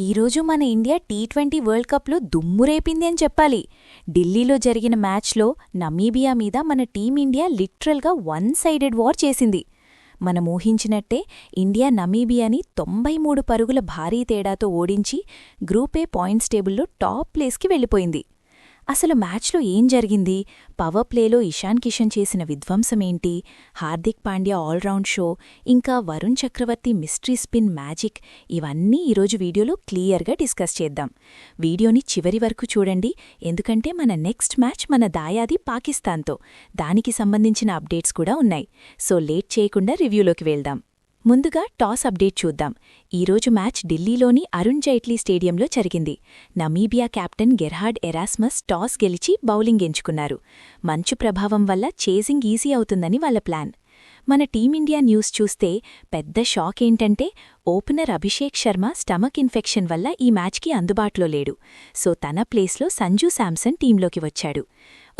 ఈరోజు మన India tea twenty world కప్లో దుమ్మురేపింది అని చెప్పాలి. ఢిల్లీలో జరిగిన మ్యాచ్లో నమీబియా మీద మన టీమిండియా లిటరల్గా వన్ సైడెడ్ వార్ చేసింది. మనం ఊహించినట్టే ఇండియా నమీబియాని తొంభై మూడు పరుగుల భారీ తేడాతో ఓడించి గ్రూప్ ఏ పాయింట్స్ టేబుల్లో టాప్ ప్లేస్కి వెళ్ళిపోయింది. అసలు మ్యాచ్లో ఏం జరిగింది? పవర్ ప్లేలో ఇషాన్ కిషన్ చేసిన విధ్వంసమేంటి Hardik Pandya all round show ఇంకా Varun Chakravarthy mystery spin magic ఇవన్నీ ఈరోజు వీడియోలో క్లియర్గా డిస్కస్ చేద్దాం. వీడియోని చివరి వరకు చూడండి ఎందుకంటే మన నెక్స్ట్ మ్యాచ్ మన దాయాది పాకిస్తాన్తో. దానికి సంబంధించిన అప్డేట్స్ కూడా ఉన్నాయి. సో లేట్ చేయకుండా రివ్యూలోకి వెళ్దాం. ముందుగా టాస్ అప్డేట్ చూద్దాం. ఈరోజు మ్యాచ్ ఢిల్లీలోని అరుణ్ జైట్లీ స్టేడియంలో జరిగింది. Namibia captain Gerhard Erasmus toss గెలిచి బౌలింగ్ ఎంచుకున్నారు. మంచు ప్రభావం వల్ల చేజింగ్ ఈజీ అవుతుందని వాళ్ళ ప్లాన్. మన టీమిండియా న్యూస్ చూస్తే పెద్ద షాక్ ఏంటంటే opener Abhishek Sharma stomach infection వల్ల ఈ మ్యాచ్కి అందుబాటులో లేడు. సో తన ప్లేస్లో సంజూ శాంసన్ టీంలోకి వచ్చాడు.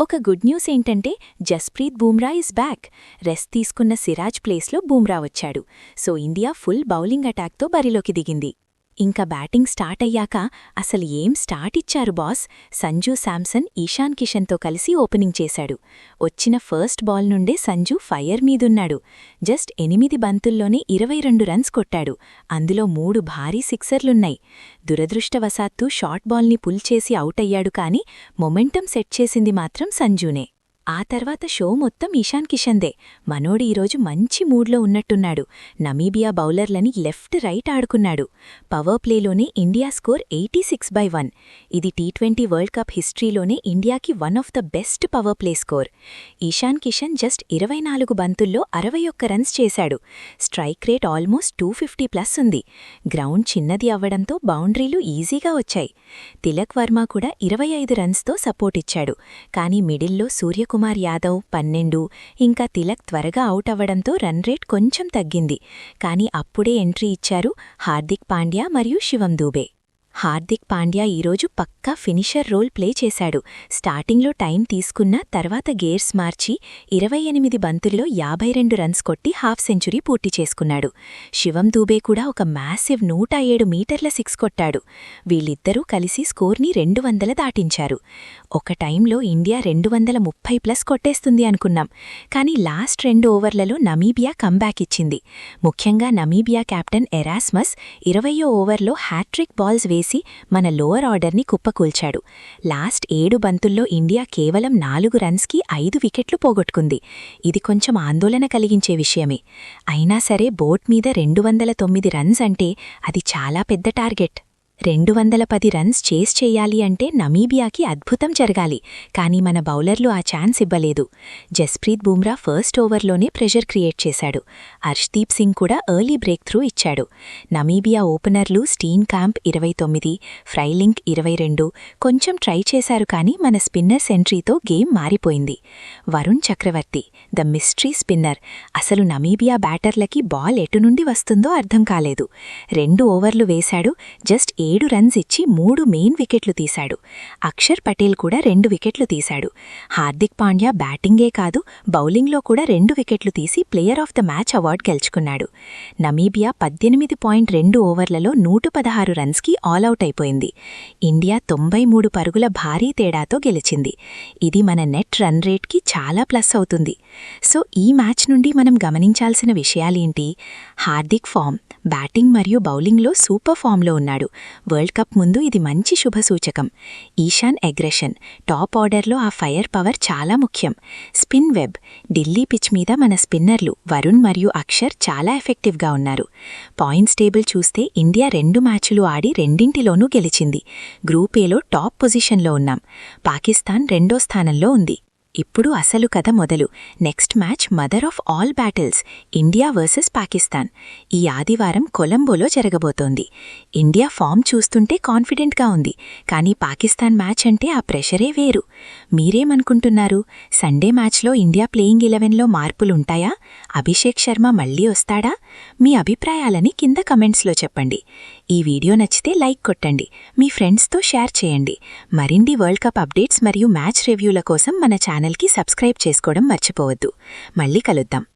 ఒక గుడ్ న్యూస్ ఏంటంటే Jasprit Bumrah is back rest తీసుకున్న సిరాజ్ ప్లేస్లో బూమ్రా వచ్చాడు. సో ఇండియా ఫుల్ బౌలింగ్ అటాక్తో బరిలోకి దిగింది. ఇంకా బ్యాటింగ్ స్టార్ట్ అయ్యాక అసలు ఏం స్టార్ట్ ఇచ్చారు బాస్? సంజు శాంసన్ ఈశాన్ కిషన్తో కలిసి ఓపెనింగ్ చేశాడు. వచ్చిన ఫస్ట్ బాల్ నుండే సంజు ఫైర్ మీదున్నాడు. జస్ట్ ఎనిమిది బంతుల్లోనే ఇరవై రెండు రన్స్ కొట్టాడు. అందులో మూడు భారీ సిక్సర్లున్నాయి. దురదృష్టవశాత్తు షార్ట్ బాల్ని పుల్ చేసి అవుట్ అయ్యాడు కాని మొమెంటం సెట్ చేసింది మాత్రం సంజునే. ఆ తర్వాత షో మొత్తం ఇషాన్ కిషన్దే. మనోడి ఈరోజు మంచి మూడ్లో ఉన్నట్టున్నాడు. నమీబియా బౌలర్లని లెఫ్ట్ రైట్ ఆడుకున్నాడు. Power ప్లేలోనే India score eighty six by one. ఇది టీ ట్వంటీ వరల్డ్ కప్ హిస్టరీలోనే ఇండియాకి one of the best power play score. Ishan Kishan just ఇరవై నాలుగు బంతుల్లో అరవై ఒక్క రన్స్ చేశాడు. Strike rate almost two fifty plus ఉంది. గ్రౌండ్ చిన్నది అవ్వడంతో బౌండరీలు ఈజీగా వచ్చాయి. తిలక్ వర్మ కూడా ఇరవై ఐదు రన్స్తో సపోర్ట్ ఇచ్చాడు. కానీ మిడిల్లో సూర్యకుమార్ కుమార్ యాదవ్ పన్నెండు ఇంకా తిలక్ త్వరగా అవుట్ అవ్వడంతో రన్ రేట్ కొంచెం తగ్గింది. కానీ అప్పుడే ఎంట్రీ ఇచ్చారు హార్దిక్ పాండ్యా మరియు శివం దూబే. హార్దిక్ పాండ్యా ఈరోజు పక్కా ఫినిషర్ రోల్ ప్లే చేశాడు. స్టార్టింగ్లో టైం తీసుకున్న తర్వాత గేర్స్ మార్చి ఇరవై ఎనిమిది బంతుల్లో యాభై రెండు రన్స్ కొట్టి హాఫ్ సెంచురీ పూర్తి చేసుకున్నాడు. శివం దూబే కూడా ఒక మ్యాసివ్ నూట ఏడు మీటర్ల సిక్స్ కొట్టాడు. వీళ్ళిద్దరూ కలిసి స్కోర్ని రెండు వందల దాటించారు. ఒక టైంలో ఇండియా రెండు వందల ముప్పై ప్లస్ కొట్టేస్తుంది అనుకున్నాం. కానీ లాస్ట్ రెండు ఓవర్లలో నమీబియా కంబ్యాక్ ఇచ్చింది. ముఖ్యంగా నమీబియా కెప్టెన్ ఎరాస్మస్ ఇరవయో ఓవర్లో హ్యాట్రిక్ బాల్స్ వేసి మన లోవర్ ఆర్డర్ని కుప్పకూల్చాడు. లాస్ట్ ఏడు బంతుల్లో ఇండియా కేవలం నాలుగు రన్స్కి ఐదు వికెట్లు పోగొట్టుకుంది. ఇది కొంచెం ఆందోళన కలిగించే విషయమే. అయినా సరే బోట్ మీద రెండు వందల తొమ్మిది రన్స్ అంటే అది చాలా పెద్ద టార్గెట్. రెండు వందల పది రన్స్ చేస్ చేయాలి అంటే నమీబియాకి అద్భుతం జరగాలి. కానీ మన బౌలర్లు ఆ ఛాన్స్ ఇవ్వలేదు. జస్ప్రీత్ బుమ్రా ఫస్ట్ ఓవర్లోనే ప్రెషర్ క్రియేట్ చేశాడు. హర్ష్దీప్ సింగ్ కూడా ఎర్లీ బ్రేక్ త్రూ ఇచ్చాడు. నమీబియా ఓపెనర్లు స్టీన్ క్యాంప్ ఇరవై తొమ్మిది ఫ్రైలింక్ ఇరవై రెండు కొంచెం ట్రై చేశారు కానీ మన స్పిన్నర్స్ ఎంట్రీతో గేమ్ మారిపోయింది. Varun Chakravarthy the mystery spinner. అసలు నమీబియా బ్యాటర్లకి బాల్ ఎటు నుండి వస్తుందో అర్థం కాలేదు. రెండు ఓవర్లు వేశాడు జస్ట్ ఏడు రన్స్ ఇచ్చి మూడు మెయిన్ వికెట్లు తీశాడు. అక్షర్ పటేల్ కూడా రెండు వికెట్లు తీశాడు. హార్దిక్ పాండ్యా బ్యాటింగే కాదు బౌలింగ్లో కూడా రెండు వికెట్లు తీసి player of the match award గెలుచుకున్నాడు. నమీబియా పద్దెనిమిది పాయింట్ రెండు ఓవర్లలో నూట పదహారు రన్స్కి ఆల్అవుట్ అయిపోయింది. ఇండియా తొంభై మూడు పరుగుల భారీ తేడాతో గెలిచింది. ఇది మన నెట్ రన్ రేట్కి చాలా ప్లస్ అవుతుంది. సో ఈ మ్యాచ్ నుండి మనం గమనించాల్సిన విషయాలేంటి? హార్దిక్ ఫామ్ బ్యాటింగ్ మరియు బౌలింగ్లో సూపర్ ఫామ్లో ఉన్నాడు. వరల్డ్ కప్ ముందు ఇది మంచి శుభసూచకం ఈశాన్ అగ్రెషన్. టాప్ ఆర్డర్లో ఆ ఫైర్ పవర్ చాలా ముఖ్యం. Spin web. ఢిల్లీ పిచ్ మీద మన స్పిన్నర్లు వరుణ్ మరియు అక్షర్ చాలా ఎఫెక్టివ్గా ఉన్నారు. పాయింట్స్ టేబుల్ చూస్తే ఇండియా రెండు మ్యాచ్లు ఆడి రెండింటిలోనూ గెలిచింది. గ్రూప్ ఏలో టాప్ పొజిషన్లో ఉన్నాం. పాకిస్తాన్ రెండో స్థానంలో ఉంది. ఇప్పుడు అసలు కథ మొదలు. Next match mother of all battles India versus Pakistan. ఈ ఆదివారం కొలంబోలో జరగబోతోంది. ఇండియా ఫామ్ చూస్తుంటే కాన్ఫిడెంట్గా ఉంది. కానీ పాకిస్తాన్ మ్యాచ్ అంటే ఆ ప్రెషరే వేరు. మీరేమనుకుంటున్నారు? సండే మ్యాచ్లో ఇండియా ప్లేయింగ్ ఇలెవెన్లో మార్పులుంటాయా? అభిషేక్ శర్మ మళ్ళీ వస్తాడా? మీ అభిప్రాయాలని కింద కమెంట్స్లో చెప్పండి. ఈ వీడియో నచ్చితే లైక్ కొట్టండి మీ ఫ్రెండ్స్తో షేర్ చేయండి. మరిన్ని వరల్డ్ కప్ అప్డేట్స్ మరియు మ్యాచ్ రివ్యూల కోసం మన ఛానల్కి సబ్స్క్రైబ్ చేసుకోవడం మర్చిపోవద్దు. మళ్ళీ కలుద్దాం.